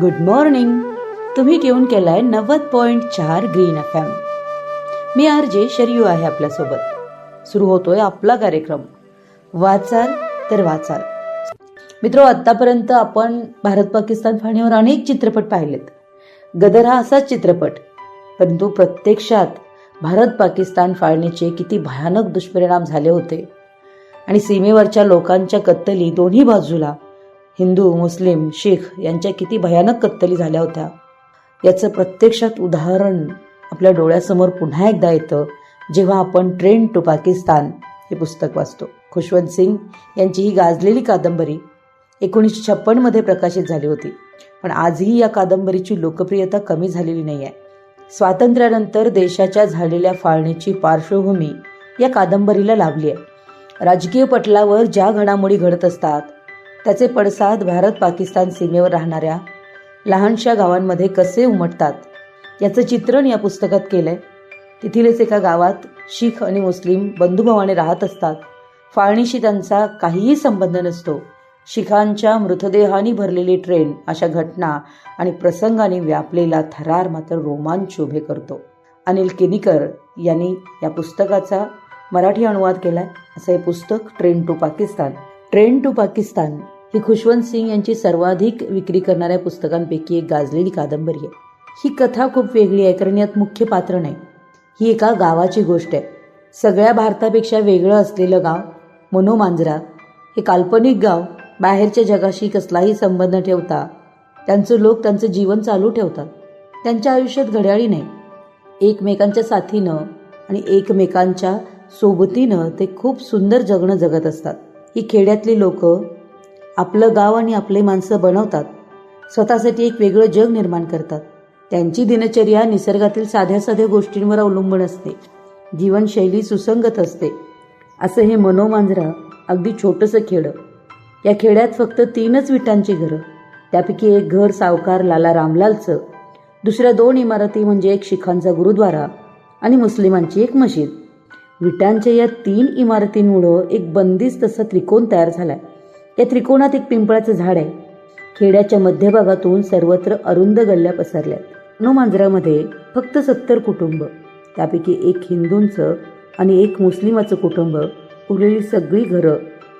Good morning तुम्ही tune केलाय नव्वद पॉइंट चार ग्रीन एफ एम मी आर जे शर्यू आहे आपल्यासोबत. सुरू होतोय आपला कार्यक्रम. वाचाल तर वाचाल. मित्र आतापर्यंत आपण भारत पाकिस्तान फाळणीवर अनेक चित्रपट पाहिलेत. गदर हा असाच चित्रपट. परंतु प्रत्यक्षात भारत पाकिस्तान फाळणीचे किती भयानक दुष्परिणाम झाले होते. आणि सीमेवरच्या लोकांच्या कत्तली दोन्ही बाजूला हिंदू मुस्लिम शीख यांच्या किती भयानक कत्तली झाल्या होत्या. याचं प्रत्यक्षात उदाहरण आपल्या डोळ्यासमोर पुन्हा एकदा येतं जेव्हा आपण ट्रेन टू पाकिस्तान हे पुस्तक वाचतो. खुशवंत सिंग यांची ही गाजलेली कादंबरी एकोणीसशे छप्पनमध्ये प्रकाशित झाली होती. पण आजही या कादंबरीची लोकप्रियता कमी झालेली नाही आहे स्वातंत्र्यानंतर देशाच्या झालेल्या फाळणीची पार्श्वभूमी या कादंबरीला लाभली आहे राजकीय पटलावर ज्या घडामोडी घडत असतात त्याचे पडसाद भारत पाकिस्तान सीमेवर राहणाऱ्या लहानशा गावांमध्ये कसे उमटतात? याचं चित्रण या पुस्तकात केलं आहे तिथीलच एका गावात शीख आणि मुस्लिम बंधुभावाने राहत असतात. फाळणीशी त्यांचा काहीही संबंध नसतो. शिखांच्या मृतदेहानी भरलेली ट्रेन अशा घटना आणि प्रसंगाने व्यापलेला थरार मात्र रोमांच उभे करतो. अनिल किनीकर यांनी या पुस्तकाचा मराठी अनुवाद केला असं हे पुस्तक train to Pakistan. Train to Pakistan ही खुशवंत सिंग यांची सर्वाधिक विक्री करणाऱ्या पुस्तकांपैकी एक गाजलेली कादंबरी आहे. ही कथा खूप वेगळी आहे कारण यात मुख्य पात्र नाही. ही एका गावाची गोष्ट आहे. सगळ्या भारतापेक्षा वेगळं असलेलं गाव मनोमांजरा हे काल्पनिक गाव बाहेरच्या जगाशी कसलाही संबंध ठेवता त्यांचं लोक त्यांचं जीवन चालू ठेवतात. त्यांच्या आयुष्यात घड्याळी नाही. एकमेकांच्या साथीनं आणि एकमेकांच्या सोबतीनं ते खूप सुंदर जगणं जगत असतात. ही खेड्यातली लोक आपलं गाव आणि आपले माणसं बनवतात. स्वतःसाठी एक वेगळं जग निर्माण करतात. त्यांची दिनचर्या निसर्गातील साध्या साध्या गोष्टींवर अवलंबून असते. जीवनशैली सुसंगत असते. असं हे मनोमांजरा अगदी छोटंसं खेडं. या खेड्यात फक्त तीनच विटांची घरं. त्यापैकी एक घर सावकार लाला रामलालचं दुसऱ्या दोन इमारती म्हणजे एक शिखांचा गुरुद्वारा आणि मुस्लिमांची एक मशीद. विटांच्या या तीन इमारतींमुळं एक बंदिस्त असा त्रिकोण तयार झालाय. या त्रिकोणात एक पिंपळाचं झाड आहे. खेड्याच्या मध्यभागातून सर्वत्र अरुंद गल्ल्या पसरल्यात. मनोमांजरामध्ये फक्त सत्तर कुटुंब. त्यापैकी एक हिंदूंचं आणि एक मुस्लिमाचं कुटुंब उरलेली सगळी घरं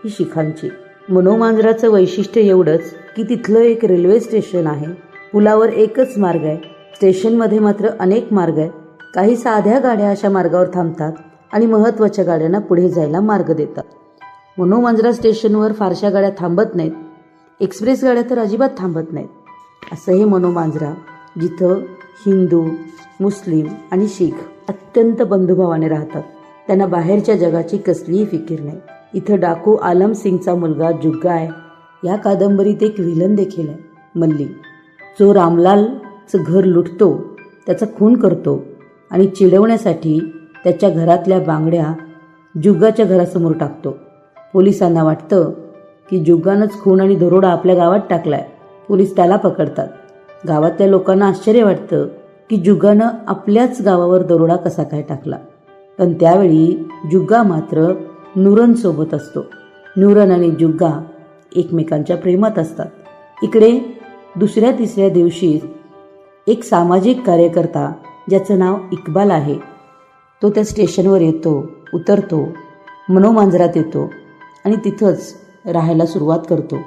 ही शिखांची. मनोमांजराचं वैशिष्ट्य एवढंच की तिथलं एक रेल्वे स्टेशन आहे. पुलावर एकच मार्ग आहे. स्टेशनमध्ये मात्र अनेक मार्ग आहेत. काही साध्या गाड्या अशा मार्गावर थांबतात आणि महत्त्वाच्या गाड्यांना पुढे जायला मार्ग देतात. मनोमांजरा स्टेशनवर फारशा गाड्या थांबत नाहीत. एक्सप्रेस गाड्या तर अजिबात थांबत नाहीत. असं हे मनोमांजरा जिथं हिंदू मुस्लिम आणि शीख अत्यंत बंधुभावाने राहतात. त्यांना बाहेरच्या जगाची कसलीही फिकीर नाही. इथं डाकू आलम सिंगचा मुलगा जुग्गा आहे. या कादंबरीत एक विलन देखील आहे. मल्ली. जो रामलालचं घर लुटतो त्याचा खून करतो आणि चिडवण्यासाठी त्याच्या घरातल्या बांगड्या जुग्गाच्या घरासमोर टाकतो. पोलिसांना वाटतं की जुग्गानंच खून आणि दरोडा आपल्या गावात टाकलाय. पोलीस त्याला पकडतात. गावातल्या लोकांना आश्चर्य वाटतं की जुग्गानं आपल्याच गावावर दरोडा कसा काय टाकला. पण त्यावेळी जुग्गा मात्र नुरनसोबत असतो. नुरन आणि जुग्गा एकमेकांच्या प्रेमात असतात. इकडे दुसऱ्या तिसऱ्या दिवशी एक सामाजिक कार्यकर्ता ज्याचं नाव इक्बाल आहे तो त्या स्टेशनवर येतो उतरतो मनोमांजरात येतो. आणि तिथंच राहायला सुरुवात करतो.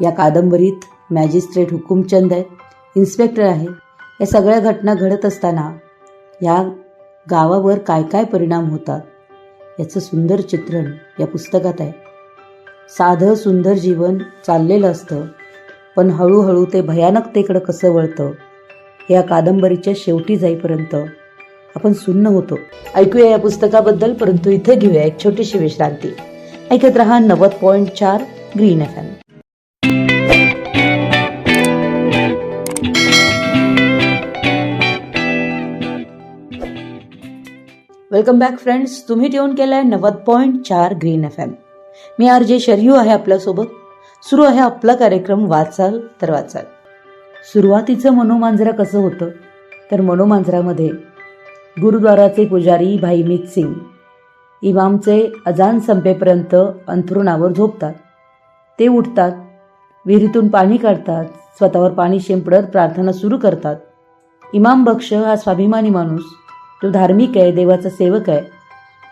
या कादंबरीत मॅजिस्ट्रेट हुकुमचंद आहे इन्स्पेक्टर आहे. या सगळ्या घटना घडत असताना या गावावर काय काय परिणाम होतात याचं सुंदर चित्रण या पुस्तकात आहे. साधं सुंदर जीवन चाललेलं असतं पण हळूहळू ते भयानकतेकडं कसं वळतं या कादंबरीच्या शेवटी जाईपर्यंत आपण सुन्न होतो. ऐकूया या पुस्तकाबद्दल परंतु इथे घेऊया एक छोटीशी विश्रांती. ऐकत रहा नव्वद पॉईंट चार green F M. Welcome back friends तुम्ही ट्यून केलाय नव्वद पॉईंट चार ग्रीन एफ एम. मी आर जे शर्यू आहे आपल्यासोबत. सुरू आहे आपला कार्यक्रम वाचाल तर वाचाल. सुरुवातीचं मनोमांजरा कसं होतं? तर मनोमांजरामध्ये गुरुद्वाराचे पुजारी भाईमीत सिंग इमामचे अजान संपेपर्यंत अंथरुणावर झोपतात. ते उठतात विहिरीतून पाणी काढतात स्वतःवर पाणी शिंपडत प्रार्थना सुरू करतात. इमाम बक्ष हा स्वाभिमानी माणूस. तो धार्मिक आहे देवाचा सेवक आहे.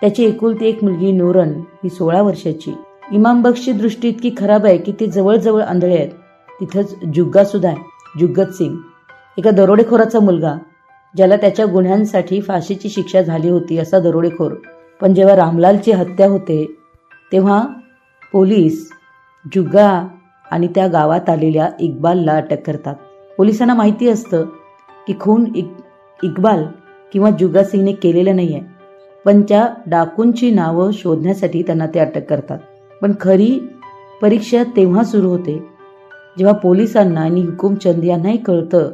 त्याची एकुलती एक मुलगी नूरन ही सोळा वर्षाची. इमाम बक्षची दृष्टी इतकी खराब आहे की ते जवळजवळ आंधळे आहेत. तिथंच जुग्गा सुद्धा आहे जुग्गत सिंग. एका दरोडेखोराचा मुलगा ज्याला त्याच्या गुन्ह्यांसाठी फाशीची शिक्षा झाली होती असा दरोडेखोर. पण जेव्हा रामलालची हत्या होते तेव्हा पोलीस जुगा आणि त्या गावात आलेल्या इक्बालला अटक करतात. पोलिसांना माहिती असतं की खून इक इक्बाल किंवा जुगा सिंगने केलेलं नाही आहे पण त्या डाकूंची नावं शोधण्यासाठी त्यांना ते अटक करतात. पण खरी परीक्षा तेव्हा सुरू होते जेव्हा पोलिसांना आणि हुकुमचंद यांनाही कळतं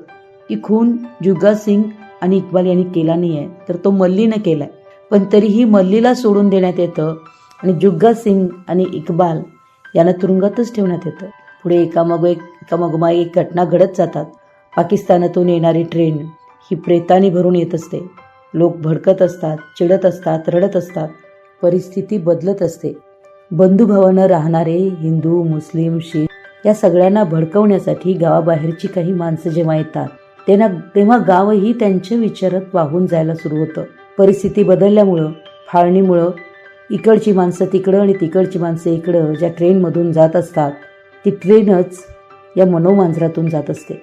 की खून जुगा सिंग आणि इक्बाल यांनी केला नाही आहे तर तो मल्लीनं केला आहे पण तरीही मल्लीला सोडून देण्यात येतं आणि जुग्गा सिंग आणि इक्बाल यांना तुरुंगातच ठेवण्यात येतं. पुढे एकामागो एक एकामागोमाग एक घटना घडत जातात. पाकिस्तानातून येणारी ट्रेन ही प्रेतानी भरून येत असते. लोक भडकत असतात चिडत असतात रडत असतात. परिस्थिती बदलत असते. बंधुभावानं राहणारे हिंदू मुस्लिम शीख या सगळ्यांना भडकवण्यासाठी गावाबाहेरची काही माणसं जेव्हा येतात तेव्हा तेव्हा गावही त्यांच्या विचारात वाहून जायला सुरू होतं. परिस्थिती बदलल्यामुळं फाळणीमुळं इकडची माणसं तिकडं आणि तिकडची माणसं इकडं ज्या ट्रेनमधून जात असतात ती ट्रेनच या मनोमांजरातून जात असते.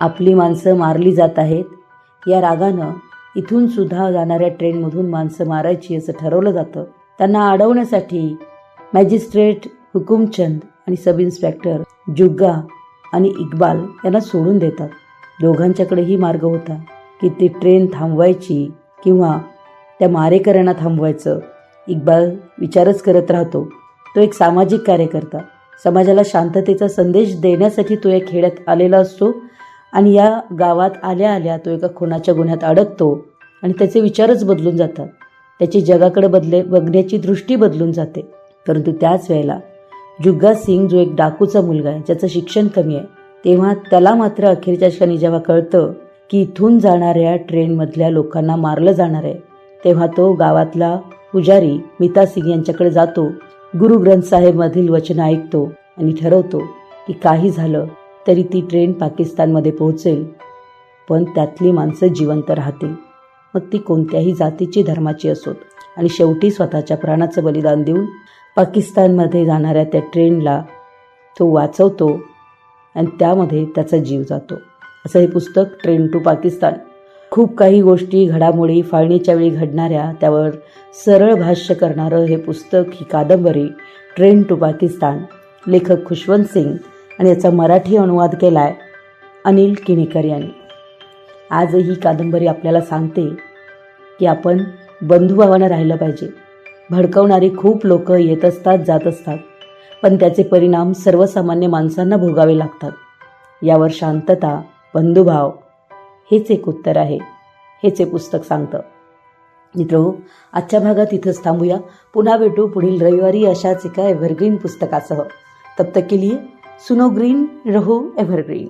आपली माणसं मारली जात आहेत या रागानं इथून सुद्धा जाणाऱ्या ट्रेनमधून माणसं मारायची असं ठरवलं जातं. त्यांना अडवण्यासाठी मॅजिस्ट्रेट हुकुमचंद आणि सब इन्स्पेक्टर जुग्गा आणि इक्बाल यांना सोडून देतात. दोघांच्याकडेही मार्ग होता की ती ट्रेन थांबवायची किंवा त्या मारेकऱ्यांना थांबवायचं. इक्बाल विचारच करत राहतो. तो एक सामाजिक कार्यकर्ता. समाजाला शांततेचा संदेश देण्यासाठी तो या खेड्यात आलेला असतो आणि या गावात आल्या आल्या तो एका खुनाच्या गुन्ह्यात अडकतो आणि त्याचे विचारच बदलून जातात. त्याची जगाकडे बदले बघण्याची दृष्टी बदलून जाते. परंतु त्याच वेळेला जुग्गा सिंग जो एक डाकूचा मुलगा आहे ज्याचं शिक्षण कमी आहे तेव्हा त्याला मात्र अखेरच्या क्षणी जेव्हा कळतं की इथून जाणाऱ्या ट्रेनमधल्या लोकांना मारलं जाणार आहे तेव्हा तो गावातला पुजारी मिता सिंग यांच्याकडे जातो. गुरु ग्रंथ साहेब मधील वचन ऐकतो आणि ठरवतो की काही झालं तरी ती ट्रेन पाकिस्तानमध्ये पोहोचेल. पण त्यातली माणसं जिवंत राहतील. मग ती कोणत्याही जातीची धर्माची असोत आणि शेवटी स्वतःच्या प्राणाचं बलिदान देऊन पाकिस्तानमध्ये जाणाऱ्या त्या ट्रेनला तो वाचवतो आणि त्यामध्ये त्याचा जीव जातो. असं हे पुस्तक ट्रेन टू पाकिस्तान. खूप काही गोष्टी घडामोडी फाळणीच्या वेळी घडणाऱ्या त्यावर सरळ भाष्य करणारं हे पुस्तक ही कादंबरी ट्रेन टू पाकिस्तान. लेखक खुशवंत सिंग आणि याचा मराठी अनुवाद केला आहे अनिल किणेकर यांनी. आज ही कादंबरी आपल्याला सांगते की आपण बंधुभावानं राहिलं पाहिजे. भडकवणारी खूप लोक येत असतात जात असतात पण त्याचे परिणाम सर्वसामान्य माणसांना भोगावे लागतात. यावर शांतता बंधुभाव हेच एक उत्तर आहे. हेच हे पुस्तक सांगतं. मित्र आजच्या भागात इथंच थांबूया. पुन्हा भेटू पुढील रविवारी अशाच एका एव्हरग्रीन पुस्तकासह. तब तक के लिए सुनो ग्रीन रहो एव्हरग्रीन